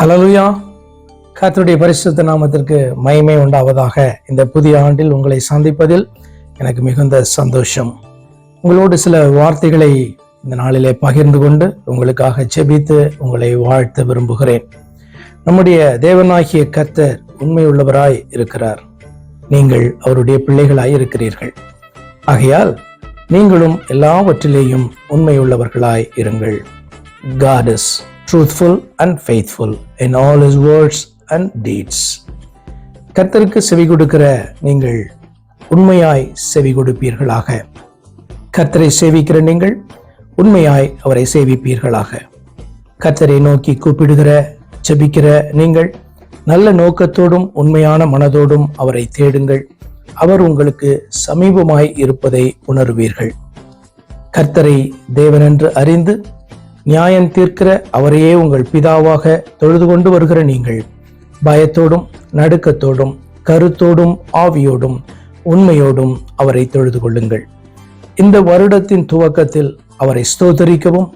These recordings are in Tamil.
ஹலலுயா கத்தருடைய பரிசுத்த நாமத்திற்கு மயமே உண்டாவதாக இந்த புதிய ஆண்டில் உங்களை சந்திப்பதில் எனக்கு மிகுந்த சந்தோஷம். உங்களோடு சில வார்த்தைகளை இந்த நாளிலே பகிர்ந்து கொண்டு உங்களுக்காக செபித்து உங்களை வாழ்த்த விரும்புகிறேன். நம்முடைய தேவனாகிய கத்தர் உண்மையுள்ளவராய் இருக்கிறார். நீங்கள் அவருடைய பிள்ளைகளாய் இருக்கிறீர்கள். ஆகையால் நீங்களும் எல்லாவற்றிலேயும் உண்மையுள்ளவர்களாய் இருங்கள். God truthful and faithful in all his words and deeds கர்த்தருக்கு செவி கொடுக்கிற நீங்கள் உண்மையாய் செவி கொடுப்பீர்களாக. கர்த்தரை சேவிக்கிற நீங்கள் உண்மையாய் அவரை சேவிப்பீர்களாக. கர்த்தரை நோக்கி கூப்பிடுகிற செபிக்கிற நீங்கள் நல்ல நோக்கத்தோடும் உண்மையான மனதோடும் அவரை தேடுங்கள். அவர் உங்களுக்கு சமீபமாய் இருப்பதை உணர்வீர்கள். கர்த்தரை தேவனென்று அறிந்து நியாயம் தீர்க்கிற அவரையே உங்கள் பிதாவாக தொழுது கொண்டு வருகிற நீங்கள். பயத்தோடும் நடுக்கத்தோடும் கருத்தோடும் ஆவியோடும் உண்மையோடும் அவரை தொழுது கொள்ளுங்கள். இந்த வருடத்தின் துவக்கத்தில் அவரை ஸ்தோதரிக்கவும்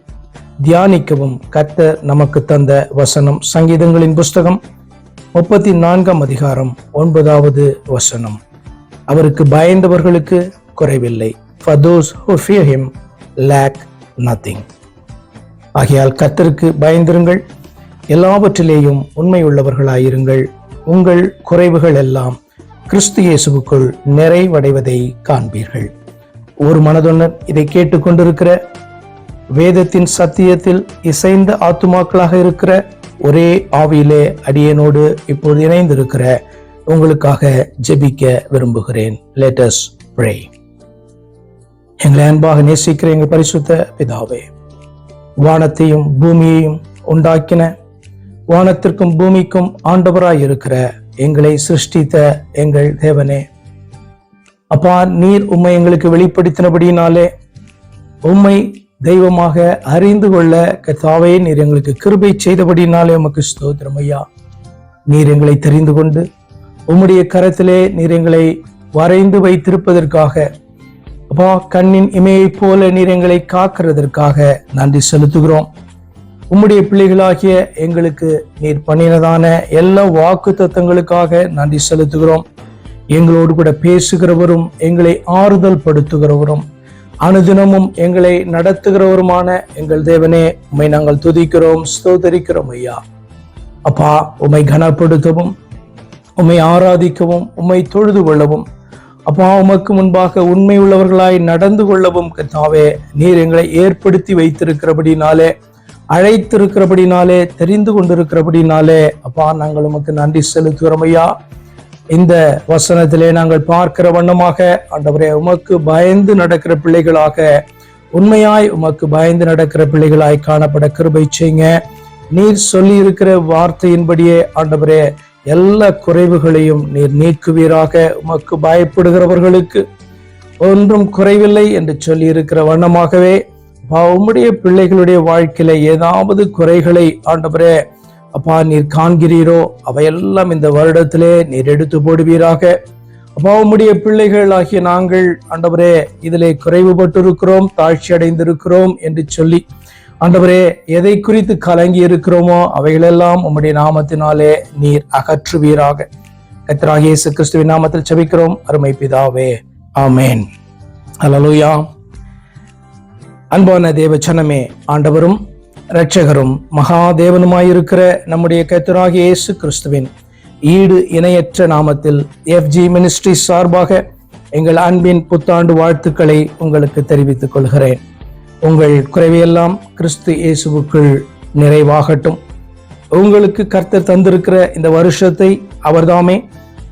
தியானிக்கவும் கத்த நமக்கு தந்த வசனம் சங்கீதங்களின் புஸ்தகம் முப்பத்தி நான்காம் அதிகாரம் ஒன்பதாவது வசனம். அவருக்கு பயந்தவர்களுக்கு குறைவில்லை. For those who fear him lack nothing. ஆகையால் கத்தருக்கு பயந்திருங்கள். எல்லாவற்றிலேயும் உண்மையுள்ளவர்களாயிருங்கள். உங்கள் குறைவுகள் எல்லாம் கிறிஸ்து இயேசுக்குள் நிறைவடைவதை காண்பீர்கள். ஒரு மனதுடன் இதை கேட்டுக்கொண்டிருக்கிற வேதத்தின் சத்தியத்தில் இசைந்த ஆத்துமாக்களாக இருக்கிற ஒரே ஆவியிலே அடியனோடு இப்போது இணைந்திருக்கிற உங்களுக்காக ஜெபிக்க விரும்புகிறேன். லேட்டஸ்ட் ப்ரே எங்களை அன்பாக நேசிக்கிற எங்கள் பரிசுத்த பிதாவே வானத்தையும் பூமியையும் உண்டாக்கின. வானத்திற்கும் பூமிக்கும் ஆண்டவராய் இருக்கிற எங்களை சிருஷ்டித்த எங்கள் தேவனே. அப்பா நீர் உம்மை எங்களுக்கு வெளிப்படுத்தினபடியினாலே உம்மை தெய்வமாக அறிந்து கொள்ள கத்தாவே நீர் எங்களுக்கு கிருபை செய்தபடினாலே உமக்கு ஸ்தோத்திரம் ஐயா. நீர் எங்களை தெரிந்து கொண்டு உம்முடைய கரத்திலே நீர் எங்களை வரைந்து வைத்திருப்பதற்காக அப்பா கண்ணின் இமையைப் போல நீர் எங்களை காக்கிறதற்காக நன்றி செலுத்துகிறோம். உம்முடைய பிள்ளைகளாகிய எங்களுக்கு நீர் பண்ணினதான எல்லா வாக்கு தத்தங்களுக்காக நன்றி செலுத்துகிறோம். எங்களோடு கூட பேசுகிறவரும் எங்களை ஆறுதல் படுத்துகிறவரும் அனுதினமும் எங்களை நடத்துகிறவருமான எங்கள் தேவனே உம்மை நாங்கள் துதிக்கிறோம் ஸ்தோதரிக்கிறோம் ஐயா. அப்பா உம்மை கனப்படுத்தவும் உம்மை ஆராதிக்கவும் உம்மை தொழுது கொள்ளவும் அப்பா உமக்கு முன்பாக உண்மை உள்ளவர்களாய் நடந்து கொள்ளவும் கத்தாவே நீர் எங்களை ஏற்படுத்தி வைத்திருக்கிறபடினாலே அழைத்திருக்கிறபடினாலே தெரிந்து கொண்டிருக்கிறபடினாலே அப்பா நாங்கள் உமக்கு நன்றி செலுத்துகிறோம் ஐயா. இந்த வசனத்திலே நாங்கள் பார்க்கிற வண்ணமாக ஆண்டவரே உமக்கு பயந்து நடக்கிற பிள்ளைகளாக உண்மையாய் உமக்கு பயந்து நடக்கிற பிள்ளைகளாய் காணப்பட கிருபை செய்யுங்க. நீர் சொல்லி இருக்கிற வார்த்தையின்படியே ஆண்டவரே எல்லா குறைவுகளையும் நீர் நீக்குவீராக. உமக்கு பயப்படுகிறவர்களுக்கு ஒன்றும் குறைவில்லை என்று சொல்லி இருக்கிற வண்ணமாகவே உம்முடைய பிள்ளைகளுடைய வாழ்க்கையில ஏதாவது குறைகளை ஆண்டவரே அப்பா நீர் காண்கிறீரோ அவையெல்லாம் இந்த வருடத்திலே நீர் எடுத்து போடுவீராக. அப்பா உம்முடைய பிள்ளைகள் ஆகிய நாங்கள் ஆண்டவரே இதிலே குறைவுபட்டிருக்கிறோம் தாழ்ச்சி அடைந்திருக்கிறோம் என்று சொல்லி ஆண்டவரே எதை குறித்து கலங்கி இருக்கிறோமோ அவைகளெல்லாம் உம்முடைய நாமத்தினாலே நீர் அகற்றுவீராக. கர்த்தராகிய இயேசு கிறிஸ்துவின் நாமத்தில் செபிக்கிறோம் அருமை பிதாவே ஆமேன். ஹalleluya. அன்பான தேவச்சனமே ஆண்டவரும் இரட்சகரும் மகாதேவனுமாயிருக்கிற நம்முடைய கர்த்தராகிய இயேசு கிறிஸ்துவின் ஈடு இணையற்ற நாமத்தில் எஃப்ஜி மினிஸ்ட்ரி சார்பாக எங்கள் அன்பின் புத்தாண்டு வாழ்த்துக்களை உங்களுக்கு தெரிவித்துக் கொள்கிறேன். உங்கள் குறைவையெல்லாம் கிறிஸ்து இயேசுவுக்குள் நிறைவாகட்டும். உங்களுக்கு கர்த்தர் தந்திருக்கிற இந்த வருஷத்தை அவர்தாமே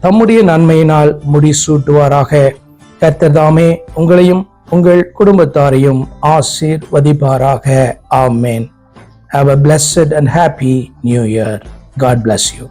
தம்முடைய நன்மையினால் முடிசூட்டுவாராக. கர்த்தர் தாமே உங்களையும் உங்கள் குடும்பத்தாரையும் ஆசீர்வதிப்பாராக. ஆமேன். Have a blessed and happy new year God bless you